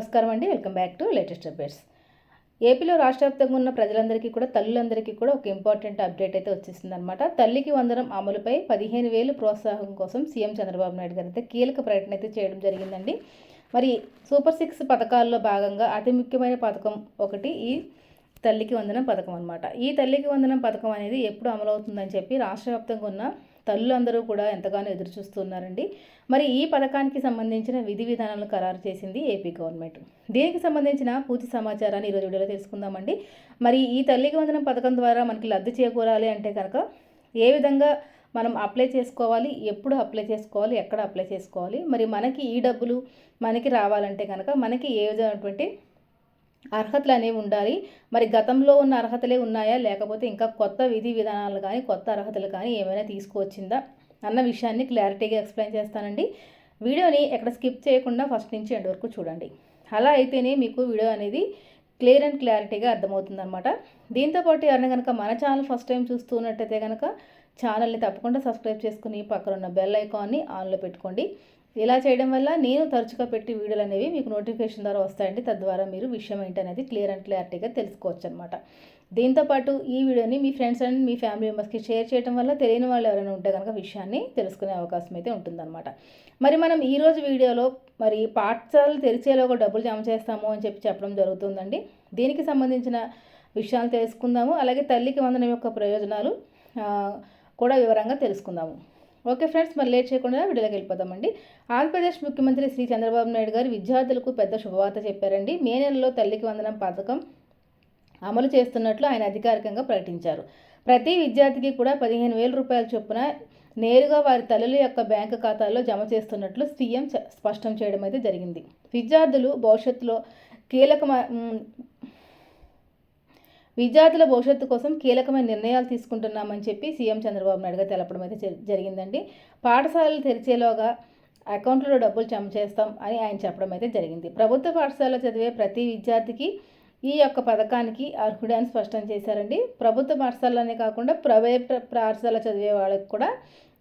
నమస్కారం అండి. Welcome back to latest updates. ఏపీలో రాష్ట్ర వ్యాప్తంగా ఉన్న ప్రజలందరికీ కూడా తల్లులందరికీ కూడా ఒక ఇంపార్టెంట్ అప్డేట్ అయితే వచ్చేసింది అనమాట తల్లికి వందనం అమలుపై పదిహేను వేలు ప్రోత్సాహం కోసం సీఎం చంద్రబాబు నాయుడు గారు అయితే కీలక ప్రకటన అయితే చేయడం జరిగిందండి. మరి సూపర్ సిక్స్ పథకాల్లో భాగంగా అతి ముఖ్యమైన పథకం ఒకటి ఈ తల్లికి వందనం పథకం అనమాట ఈ తల్లికి వందనం పథకం అనేది ఎప్పుడు అమలవుతుందని చెప్పి రాష్ట్ర వ్యాప్తంగా ఉన్న తల్లులందరూ కూడా ఎంతగానో ఎదురుచూస్తున్నారండి. మరి ఈ పథకానికి సంబంధించిన విధి విధానాలను ఖరారు చేసింది ఏపీ గవర్నమెంట్. దీనికి సంబంధించిన పూర్తి సమాచారాన్ని ఈరోజు వీడియోలో తెలుసుకుందామండి. మరి ఈ తల్లికి వందనం పథకం ద్వారా మనకి లబ్ధి చేకూరాలి అంటే కనుక ఏ విధంగా మనం అప్లై చేసుకోవాలి ఎప్పుడు అప్లై చేసుకోవాలి ఎక్కడ అప్లై చేసుకోవాలి మరి మనకి ఈ డబ్బులు మనకి రావాలంటే కనుక మనకి ఏ విధమైనటువంటి అర్హతలు అనేవి ఉండాలి. మరి గతంలో ఉన్న అర్హతలే ఉన్నాయా? లేకపోతే ఇంకా కొత్త విధి విధానాలు కానీ కొత్త అర్హతలు కానీ ఏమైనా తీసుకువచ్చిందా? అన్న విషయాన్ని క్లారిటీగా ఎక్స్ప్లెయిన్ చేస్తానండి. వీడియోని ఎక్కడ స్కిప్ చేయకుండా ఫస్ట్ నుంచి ఎండ్ వరకు చూడండి. అలా అయితేనే మీకు వీడియో అనేది క్లియర్ అండ్ క్లారిటీగా అర్థమవుతుంది అనమాట దీంతోపాటు ఎవరైనా కనుక మన ఛానల్ ఫస్ట్ టైం చూస్తున్నట్టయితే కనుక ఛానల్ని తప్పకుండా సబ్స్క్రైబ్ చేసుకుని పక్కన ఉన్న బెల్ ఐకాన్ని ఆన్లో పెట్టుకోండి. ఇలా చేయడం వల్ల నేను తరచుగా పెట్టి వీడియోలు అనేవి మీకు నోటిఫికేషన్ ద్వారా వస్తాయండి. తద్వారా మీరు విషయం ఏంటనేది క్లియర్ అండ్ క్లారిటీగా తెలుసుకోవచ్చు అనమాట దీంతోపాటు ఈ వీడియోని మీ ఫ్రెండ్స్ అండ్ మీ ఫ్యామిలీ మెంబర్స్కి షేర్ చేయడం వల్ల తెలియని వాళ్ళు ఎవరైనా ఉంటే కనుక విషయాన్ని తెలుసుకునే అవకాశం అయితే ఉంటుందన్నమాట. మరి మనం ఈరోజు వీడియోలో మరి పాఠశాలలు తెరిచేలోగా డబ్బులు జమ చేస్తాము అని చెప్పి చెప్పడం జరుగుతుందండి. దీనికి సంబంధించిన విషయాలు తెలుసుకుందాము. అలాగే తల్లికి వందనం యొక్క ప్రయోజనాలు కూడా వివరంగా తెలుసుకుందాము. ఓకే ఫ్రెండ్స్ మరి లేట్ చేయకుండా వీడియోకి వెళ్ళిపోదామండి. ఆంధ్రప్రదేశ్ ముఖ్యమంత్రి శ్రీ చంద్రబాబు నాయుడు గారు విద్యార్థులకు పెద్ద శుభవార్త చెప్పారండి. మే నెలలో తల్లికి వందనం పథకం అమలు చేస్తున్నట్లు ఆయన అధికారికంగా ప్రకటించారు. ప్రతి విద్యార్థికి కూడా పదిహేను వేల రూపాయల చొప్పున నేరుగా వారి తల్లుల యొక్క బ్యాంకు ఖాతాల్లో జమ చేస్తున్నట్లు సీఎం స్పష్టం చేయడం అయితే జరిగింది. విద్యార్థులు భవిష్యత్తులో కీలక విద్యార్థుల భవిష్యత్తు కోసం కీలకమైన నిర్ణయాలు తీసుకుంటున్నామని చెప్పి సీఎం చంద్రబాబు నాయుడుగా తెలపడం అయితే జరిగిందండి. పాఠశాలలు తెరిచేలోగా అకౌంట్లో డబ్బులు జమ చేస్తాం అని ఆయన చెప్పడం అయితే జరిగింది. ప్రభుత్వ పాఠశాలలో చదివే ప్రతి విద్యార్థికి ఈ యొక్క పథకానికి అర్హుడని స్పష్టం చేశారండి. ప్రభుత్వ పాఠశాలనే కాకుండా ప్రైవేట్ పాఠశాల చదివే వాళ్ళకి కూడా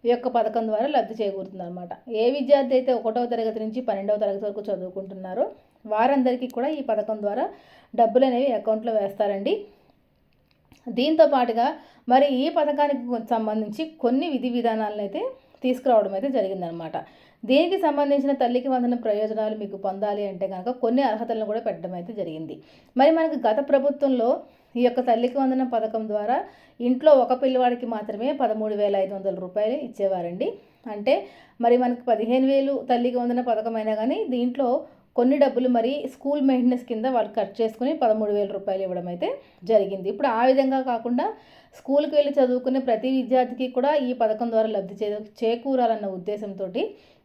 ఈ యొక్క పథకం ద్వారా లబ్ధి చేకూరుతుందన్నమాట. ఏ విద్యార్థి అయితే ఒకటవ తరగతి నుంచి పన్నెండవ తరగతి వరకు చదువుకుంటున్నారో వారందరికీ కూడా ఈ పథకం ద్వారా డబ్బులు అనేవి అకౌంట్లో వేస్తారండి. దీంతో పాటుగా మరి ఈ పథకానికి సంబంధించి కొన్ని విధి విధానాలను అయితే తీసుకురావడం అయితే జరిగిందనమాట. దీనికి సంబంధించిన తల్లికి వందన ప్రయోజనాలు మీకు పొందాలి అంటే కనుక కొన్ని అర్హతలను కూడా పెట్టడం అయితే జరిగింది. మరి మనకు గత ప్రభుత్వంలో ఈ యొక్క తల్లికి వందన పథకం ద్వారా ఇంట్లో ఒక పిల్లవాడికి మాత్రమే పదమూడు వేల ఐదు వందల రూపాయలు ఇచ్చేవారండి. అంటే మరి మనకు పదిహేను వేలు తల్లికి వందన పథకం అయినా కానీ దీంట్లో కొన్ని డబ్బులు మరి స్కూల్ మెయింటెనెన్స్ కింద వాళ్ళు కట్ చేసుకుని పదమూడు వేల రూపాయలు ఇవ్వడం అయితే జరిగింది. ఇప్పుడు ఆ విధంగా కాకుండా స్కూల్కి వెళ్ళి చదువుకునే ప్రతి విద్యార్థికి కూడా ఈ పథకం ద్వారా లబ్ధి చే చేకూరాలన్న ఉద్దేశంతో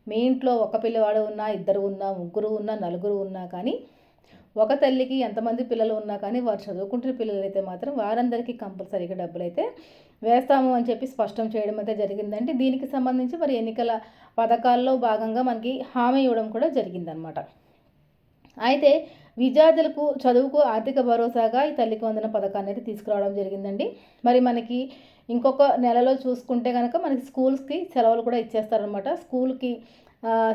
మీ ఇంట్లో ఒక పిల్లవాడు ఉన్నా ఇద్దరు ఉన్నా ముగ్గురు ఉన్నా నలుగురు ఉన్నా కానీ ఒక తల్లికి ఎంతమంది పిల్లలు ఉన్నా కానీ వారు చదువుకుంటున్న పిల్లలు అయితే మాత్రం వారందరికీ కంపల్సరీగా డబ్బులు అయితే వేస్తాము అని చెప్పి స్పష్టం చేయడం అయితే జరిగిందంటే దీనికి సంబంధించి మరి ఎన్నికల పథకాల్లో భాగంగా మనకి హామీ ఇవ్వడం కూడా జరిగిందనమాట. అయితే విద్యార్థులకు చదువుకు ఆర్థిక భరోసాగా ఈ తల్లికి వందన పథకాన్ని అయితే తీసుకురావడం జరిగిందండి. మరి మనకి ఇంకొక నెలలో చూసుకుంటే కనుక మనకి స్కూల్స్కి సెలవులు కూడా ఇచ్చేస్తారనమాట స్కూల్కి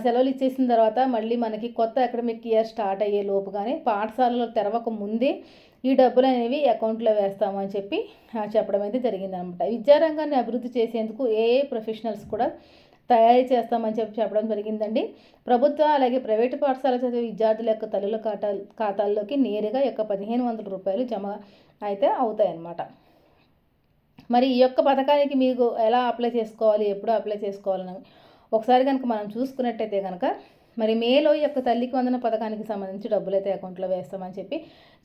సెలవులు ఇచ్చేసిన తర్వాత మళ్ళీ మనకి కొత్త అకాడమిక్ ఇయర్ స్టార్ట్ అయ్యే లోపు కానీ పాఠశాలలో తెరవక ముందే ఈ డబ్బులు అనేవి అకౌంట్లో వేస్తామని చెప్పి చెప్పడం అయితే జరిగిందనమాట విద్యారంగాన్ని అభివృద్ధి చేసేందుకు ఏ ఏ ప్రొఫెషనల్స్ కూడా తయారు చేస్తామని చెప్పి చెప్పడం జరిగిందండి. ప్రభుత్వ అలాగే ప్రైవేటు పాఠశాల చదివే విద్యార్థుల యొక్క తల్లుల ఖాతా ఖాతాల్లోకి నేరుగా యొక్క పదిహేను వందల రూపాయలు జమ అయితే అవుతాయన్నమాట. మరి ఈ యొక్క పథకానికి మీకు ఎలా అప్లై చేసుకోవాలి ఎప్పుడు అప్లై చేసుకోవాలని ఒకసారి కనుక మనం చూసుకున్నట్టయితే కనుక మరి మేలో ఈ యొక్క తల్లికి వందన పథకానికి సంబంధించి డబ్బులు అయితే అకౌంట్లో వేస్తామని చెప్పి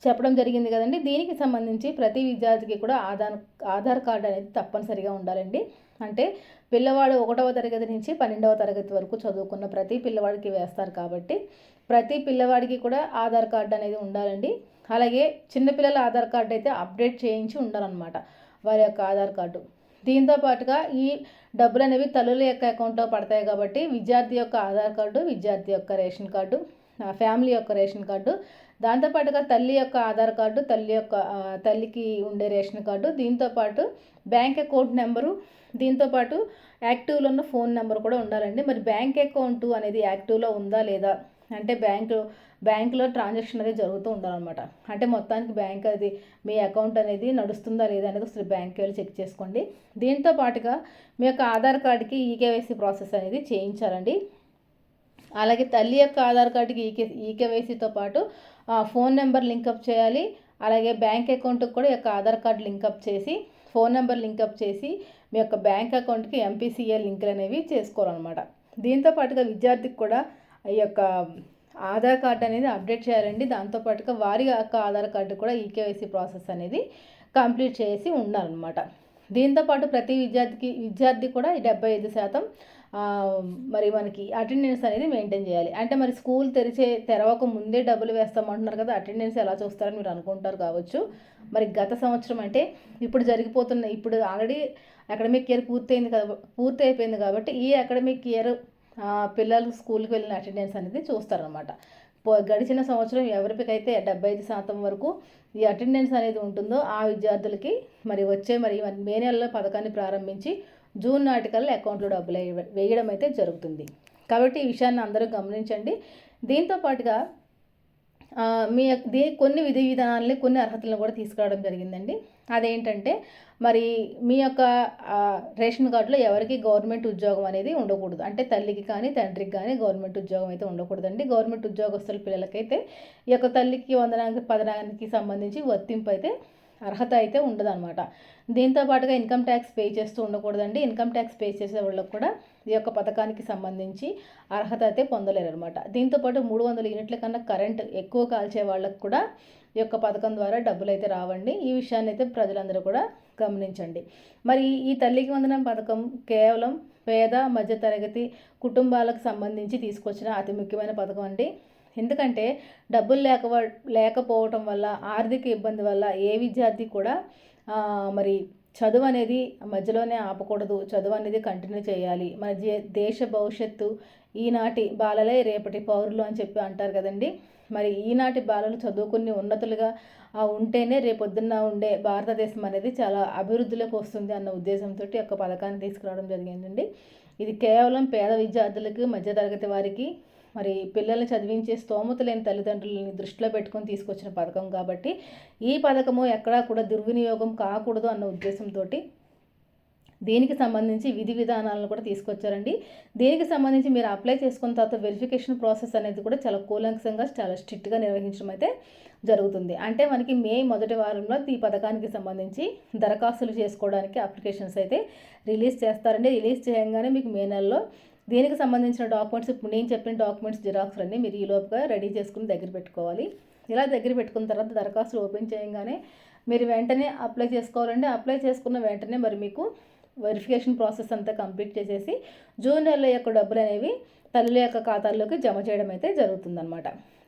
చెప్పడం జరిగింది కదండి. దీనికి సంబంధించి ప్రతి విద్యార్థికి కూడా ఆధార్ ఆధార్ కార్డు అనేది తప్పనిసరిగా ఉండాలండి. అంటే పిల్లవాడు ఒకటవ తరగతి నుంచి పన్నెండవ తరగతి వరకు చదువుకున్న ప్రతి పిల్లవాడికి వేస్తారు కాబట్టి ప్రతి పిల్లవాడికి కూడా ఆధార్ కార్డు అనేది ఉండాలండి. అలాగే చిన్నపిల్లల ఆధార్ కార్డు అయితే అప్డేట్ చేయించి ఉండాలన్నమాట వారి యొక్క ఆధార్ కార్డు. దీంతో పాటుగా ఈ డబ్బులు అనేవి తల్లుల యొక్క అకౌంట్లో పడతాయి కాబట్టి విద్యార్థి యొక్క ఆధార్ కార్డు విద్యార్థి యొక్క రేషన్ కార్డు ఫ్యామిలీ యొక్క రేషన్ కార్డు దాంతోపాటుగా తల్లి యొక్క ఆధార్ కార్డు తల్లి యొక్క తల్లికి ఉండే రేషన్ కార్డు దీంతోపాటు బ్యాంక్ అకౌంట్ నెంబరు దీంతోపాటు యాక్టివ్లో ఉన్న ఫోన్ నెంబర్ కూడా ఉండాలండి. మరి బ్యాంక్ అకౌంట్ అనేది యాక్టివ్లో ఉందా లేదా? అంటే బ్యాంకు బ్యాంకులో ట్రాన్సాక్షన్ అనేది జరుగుతూ ఉండాలన్నమాట. అంటే మొత్తానికి బ్యాంక్ అది మీ అకౌంట్ అనేది నడుస్తుందా లేదా అనేది ఒకసారి బ్యాంక్కి వెళ్ళి చెక్ చేసుకోండి. దీంతో పాటుగా మీ యొక్క ఆధార్ కార్డుకి ఈకేవైసీ ప్రాసెస్ అనేది చేయించాలండి. అలాగే తల్లి యొక్క ఆధార్ కార్డుకి ఈకే ఈకేవైసీతో పాటు ఫోన్ నెంబర్ లింకప్ చేయాలి. అలాగే బ్యాంక్ అకౌంట్కి కూడా యొక్క ఆధార్ కార్డు లింకప్ చేసి ఫోన్ నెంబర్ లింకప్ చేసి మీ యొక్క బ్యాంక్ అకౌంట్కి ఎంపీసీఏ లింకులు అనేవి చేసుకోవాలన్నమాట. దీంతో పాటుగా విద్యార్థికి కూడా ఈ యొక్క ఆధార్ కార్డు అనేది అప్డేట్ చేయాలండి. దాంతోపాటుగా వారి యొక్క ఆధార్ కార్డు కూడా ఈకేవైసీ ప్రాసెస్ అనేది కంప్లీట్ చేసి ఉండాలన్నమాట. దీంతోపాటు ప్రతి విద్యార్థికి విద్యార్థి కూడా డెబ్బై ఐదు శాతం మరి మనకి అటెండెన్స్ అనేది మెయింటైన్ చేయాలి. అంటే మరి స్కూల్ తెరిచే తెరవక ముందే డబ్బులు వేస్తామంటున్నారు కదా అటెండెన్స్ ఎలా చూస్తారని మీరు అనుకుంటారు కావచ్చు. మరి గత సంవత్సరం అంటే ఇప్పుడు జరిగిపోతున్న ఇప్పుడు ఆల్రెడీ అకాడమిక్ ఇయర్ పూర్తయింది కదా పూర్తి అయిపోయింది కాబట్టి ఈ అకాడమిక్ ఇయర్ పిల్లలు స్కూల్కి వెళ్ళిన అటెండెన్స్ అనేది చూస్తారనమాట గడిచిన సంవత్సరం ఎవరికైతే డెబ్బై ఐదు శాతం వరకు ఈ అటెండెన్స్ అనేది ఉంటుందో ఆ విద్యార్థులకి మరి వచ్చే మరి మే నెలలో పథకాన్ని ప్రారంభించి జూన్ నాటికల్లా అకౌంట్లో డబ్బులు వేయడం అయితే జరుగుతుంది. కాబట్టి ఈ విషయాన్ని అందరూ గమనించండి. దీంతో పాటుగా మీ దీ కొన్ని విధి విధానాలని కొన్ని అర్హతలను కూడా తీసుకురావడం జరిగిందండి. అదేంటంటే మరి మీ యొక్క రేషన్ కార్డులో ఎవరికి గవర్నమెంట్ ఉద్యోగం అనేది ఉండకూడదు. అంటే తల్లికి కానీ తండ్రికి కానీ గవర్నమెంట్ ఉద్యోగం అయితే ఉండకూడదండి. గవర్నమెంట్ ఉద్యోగస్తుల పిల్లలకైతే ఈ యొక్క తల్లికి వందనానికి పదనానికి సంబంధించి వర్తింపు అయితే అర్హత అయితే ఉండదన్నమాట. దీంతో పాటుగా ఇన్కమ్ ట్యాక్స్ పే చేస్తూ ఉండకూడదండి. ఇన్కమ్ ట్యాక్స్ పే చేసే వాళ్ళకి కూడా ఈ యొక్క పథకానికి సంబంధించి అర్హత అయితే పొందలేరు అనమాట దీంతోపాటు మూడు వందల యూనిట్ల కన్నా కరెంట్ ఎక్కువ కాల్చే వాళ్ళకు కూడా ఈ యొక్క పథకం ద్వారా డబ్బులు అయితే రావండి. ఈ విషయాన్ని అయితే ప్రజలందరూ కూడా గమనించండి. మరి ఈ తల్లికి వందనం పథకం కేవలం పేద మధ్యతరగతి కుటుంబాలకు సంబంధించి తీసుకొచ్చిన అతి ముఖ్యమైన పథకం అండి. ఎందుకంటే డబ్బులు లేక లేకపోవటం వల్ల ఆర్థిక ఇబ్బంది వల్ల ఏ విద్యార్థి కూడా మరి చదువు అనేది మధ్యలోనే ఆపకూడదు. చదువు అనేది కంటిన్యూ చేయాలి. మన దేశ భవిష్యత్తు ఈనాటి బాలలే రేపటి పౌరులు అని చెప్పి అంటారు కదండి. మరి ఈనాటి బాలలు చదువుకుని ఉన్నతులుగా ఉంటేనే రేపొద్దున్న ఉండే భారతదేశం అనేది చాలా అభివృద్ధిలోకి వస్తుంది అన్న ఉద్దేశంతో ఒక పథకాన్ని తీసుకురావడం జరిగిందండి. ఇది కేవలం పేద విద్యార్థులకు మధ్యతరగతి వారికి మరి పిల్లల్ని చదివించే స్తోమత లేని తల్లిదండ్రులని దృష్టిలో పెట్టుకొని తీసుకొచ్చిన పథకం కాబట్టి ఈ పథకము ఎక్కడా కూడా దుర్వినియోగం కాకూడదు అన్న ఉద్దేశంతో దీనికి సంబంధించి విధి విధానాలను కూడా తీసుకొచ్చారండి. దీనికి సంబంధించి మీరు అప్లై చేసుకున్న తర్వాత వెరిఫికేషన్ ప్రాసెస్ అనేది కూడా చాలా కూలంకసంగా చాలా స్ట్రిక్ట్గా నిర్వహించడం అయితే జరుగుతుంది. అంటే మనకి మే మొదటి వారంలో ఈ పథకానికి సంబంధించి దరఖాస్తులు చేసుకోవడానికి అప్లికేషన్స్ అయితే రిలీజ్ చేస్తారండి. రిలీజ్ చేయగానే మీకు మే నెలలో దీనికి సంబంధించిన డాక్యుమెంట్స్? ఇప్పుడు నేను చెప్పిన డాక్యుమెంట్స్ జిరాక్స్ అన్నీ మీరు ఈ లోపుగా రెడీ చేసుకుని దగ్గర పెట్టుకోవాలి. ఇలా దగ్గర పెట్టుకున్న తర్వాత దరఖాస్తులు ఓపెన్ చేయగానే మీరు వెంటనే అప్లై చేసుకోవాలండి. అప్లై చేసుకున్న వెంటనే మరి మీకు వెరిఫికేషన్ ప్రాసెస్ అంతా కంప్లీట్ చేసేసి జూన్ నెల యొక్క డబ్బులు అనేవి తల్లి యొక్క ఖాతాల్లోకి జమ చేయడం అయితే జరుగుతుందన్నమాట.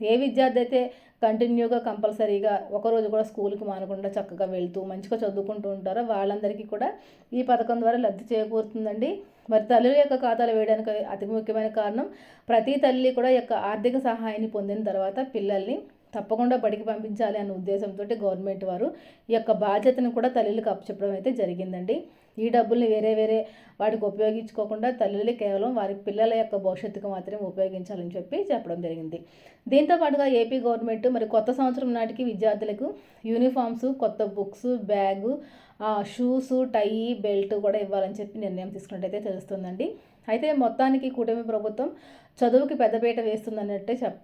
ఏ విద్యార్థి అయితే కంటిన్యూగా కంపల్సరీగా ఒకరోజు కూడా స్కూల్కి మానకుండా చక్కగా వెళ్తూ మంచిగా చదువుకుంటూ ఉంటారో? వాళ్ళందరికీ కూడా ఈ పథకం ద్వారా లబ్ధి చేకూరుతుందండి. మరి తల్లుల యొక్క ఖాతాలు వేయడానికి అతి ముఖ్యమైన కారణం ప్రతి తల్లి కూడా యొక్క ఆర్థిక సహాయాన్ని పొందిన తర్వాత పిల్లల్ని తప్పకుండా బడికి పంపించాలి అనే ఉద్దేశంతో గవర్నమెంట్ వారు ఈ యొక్క బాధ్యతను కూడా తల్లులకు అప్పచెప్పడం అయితే జరిగిందండి. ఈ డబ్బుల్ని వేరే వేరే వాటికి ఉపయోగించుకోకుండా తల్లులు కేవలం వారి పిల్లల యొక్క భవిష్యత్తుకు మాత్రమే ఉపయోగించాలని చెప్పి చెప్పడం జరిగింది. దీంతో పాటుగా ఏపీ గవర్నమెంట్ మరి కొత్త సంవత్సరం నాటికి విద్యార్థులకు యూనిఫామ్స్ కొత్త books bag shoes tie belt కూడా ఇవ్వాలని చెప్పి నిర్ణయం తీసుకున్నట్టయితే తెలుస్తుందండి. అయితే మొత్తానికి కూటమి ప్రభుత్వం చదువుకి పెద్దపీట వేస్తుందన్నట్టే చెప్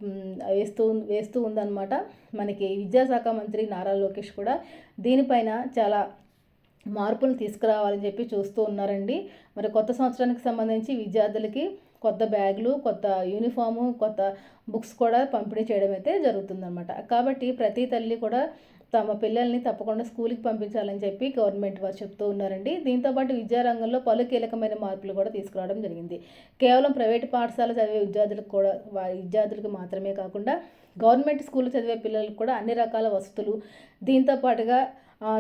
వేస్తూ వేస్తూ ఉందన్నమాట. మనకి విద్యాశాఖ మంత్రి నారా లోకేష్ కూడా దీనిపైన చాలా మార్పులు తీసుకురావాలని చెప్పి చూస్తూ ఉన్నారండి. మరి కొత్త సంవత్సరానికి సంబంధించి విద్యార్థులకి కొత్త బ్యాగులు కొత్త యూనిఫాము కొత్త బుక్స్ కూడా పంపిణీ చేయడం అయితే జరుగుతుందన్నమాట. కాబట్టి ప్రతి తల్లి కూడా తమ పిల్లల్ని తప్పకుండా స్కూల్కి పంపించాలని చెప్పి గవర్నమెంట్ వారు చెప్తూ ఉన్నారండి. దీంతోపాటు విద్యారంగంలో పలు కీలకమైన మార్పులు కూడా తీసుకురావడం జరిగింది. కేవలం ప్రైవేట్ పాఠశాల చదివే విద్యార్థులకు కూడా వారి విద్యార్థులకు మాత్రమే కాకుండా గవర్నమెంట్ స్కూల్ చదివే పిల్లలకు కూడా అన్ని రకాల వసతులు దీంతో పాటుగా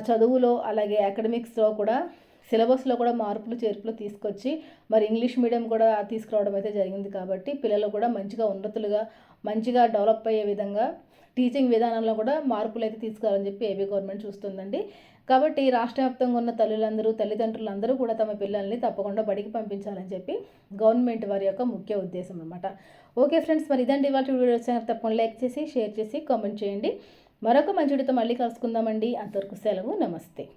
చదువులో అలాగే అకాడమిక్స్లో కూడా సిలబస్లో కూడా మార్పులు చేర్పులు తీసుకొచ్చి మరి ఇంగ్లీష్ మీడియం కూడా తీసుకురావడం అయితే జరిగింది కాబట్టి పిల్లలు కూడా మంచిగా ఉన్నతులుగా మంచిగా డెవలప్ అయ్యే విధంగా టీచింగ్ విధానంలో కూడా మార్పులు అయితే తీసుకురావాలని చెప్పి ఏపీ గవర్నమెంట్ చూస్తుందండి. కాబట్టి రాష్ట్ర వ్యాప్తంగా ఉన్న తల్లులందరూ తల్లిదండ్రులందరూ కూడా తమ పిల్లల్ని తప్పకుండా బడికి పంపించాలని చెప్పి గవర్నమెంట్ వారి యొక్క ముఖ్య ఉద్దేశం అనమాట ఓకే ఫ్రెండ్స్ మరి ఇదండి ఇవాళ వీడియో. వచ్చిన తప్పకుండా లైక్ చేసి షేర్ చేసి కామెంట్ చేయండి. మరొక మంచుడితో మళ్ళీ కలుసుకుందామండి. అంతవరకు సెలవు. నమస్తే.